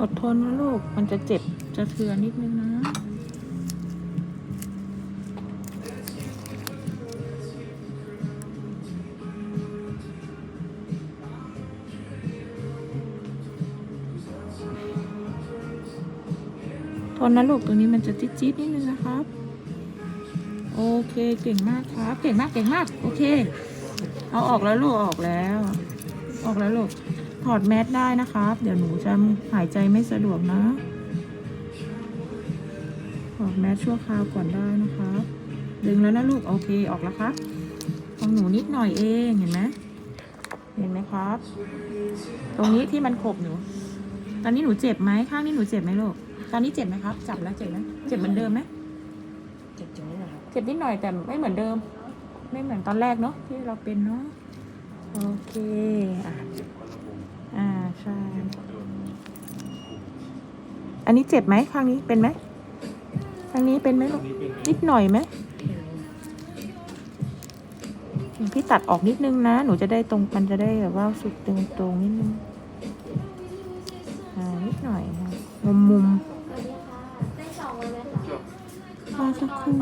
อดทนนะลูก มันจะเจ็บ จะเทือนนิดนึงนะทนนะลูกตรงนี้มันจะจี๊ดๆนิดนึงนะครับ โอเคเก่งมากครับ เก่งมากเก่งมาก โอเค เอาออกแล้วลูกเอาออกแล้ว ออกแล้วลูก ถอดแมสได้นะครับ เดี๋ยวหนูจะหายใจไม่สะดวกนะถอดแมสชั่วคราวก่อนได้นะครับ ดึงแล้วนะลูกโอเคออกแล้วครับของหนูนิดหน่อยเองเห็นไหมเห็นไหมครับ ตรงนี้ที่มันขบหนู ตอนนี้หนูเจ็บไหมข้างนี้หนูเจ็บไหมลูกตอนนี้เจ็บไหมครับ จับแล้วเจ็บไหมเจ็บเหมือนเดิมไหมเจ็บตรงนี้นะครับเจ็บนิดหน่อยแต่ไม่เหมือนเดิม ไม่เหมือนตอนแรกเนาะที่เราเป็นเนาะโอเคอะอ่าใช่ อันนี้เจ็บไหมข้างนี้เป็นไหมข้างนี้เป็นไหมลูกนิดหน่อยไหมพี่ตัดออกนิดนึงนะ หนูจะได้ตรงมันจะได้แบบว่าสุดตรงตรงๆนิดนึงอ่านิดหน่อยค่ะมุมมุมสวัสดีค่ะได้สองวันไหมคะๆรอสักครู่